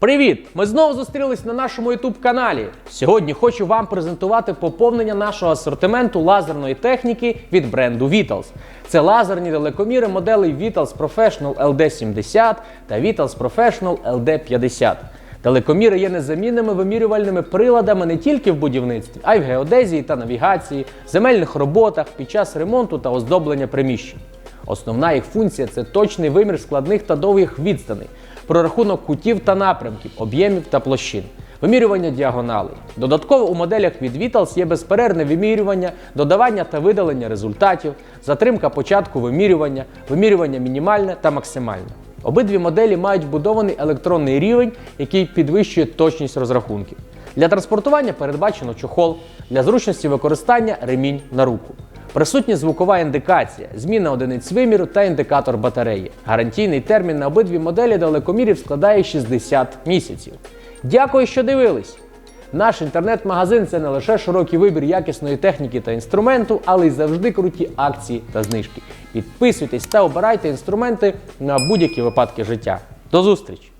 Привіт! Ми знову зустрілись на нашому youtube каналі. Сьогодні хочу вам презентувати поповнення нашого асортименту лазерної техніки від бренду Vitals. Це лазерні далекоміри моделей Vitals Professional LD70 та Vitals Professional LD50. Далекоміри є незамінними вимірювальними приладами не тільки в будівництві, а й в геодезії та навігації, земельних роботах під час ремонту та оздоблення приміщень. Основна їх функція це точний вимір складних та довгих відстаней, прорахунок кутів та напрямків, об'ємів та площин, вимірювання діагоналей. Додатково у моделях від Vitals є безперервне вимірювання, додавання та видалення результатів, затримка початку вимірювання, вимірювання мінімальне та максимальне. Обидві моделі мають вбудований електронний рівень, який підвищує точність розрахунків. Для транспортування передбачено чохол, для зручності використання ремінь на руку. Присутня звукова індикація, зміна одиниць виміру та індикатор батареї. Гарантійний термін на обидві моделі далекомірів складає 60 місяців. Дякую, що дивились! Наш інтернет-магазин це не лише широкий вибір якісної техніки та інструменту, але й завжди круті акції та знижки. Підписуйтесь та обирайте інструменти на будь-які випадки життя. До зустрічі!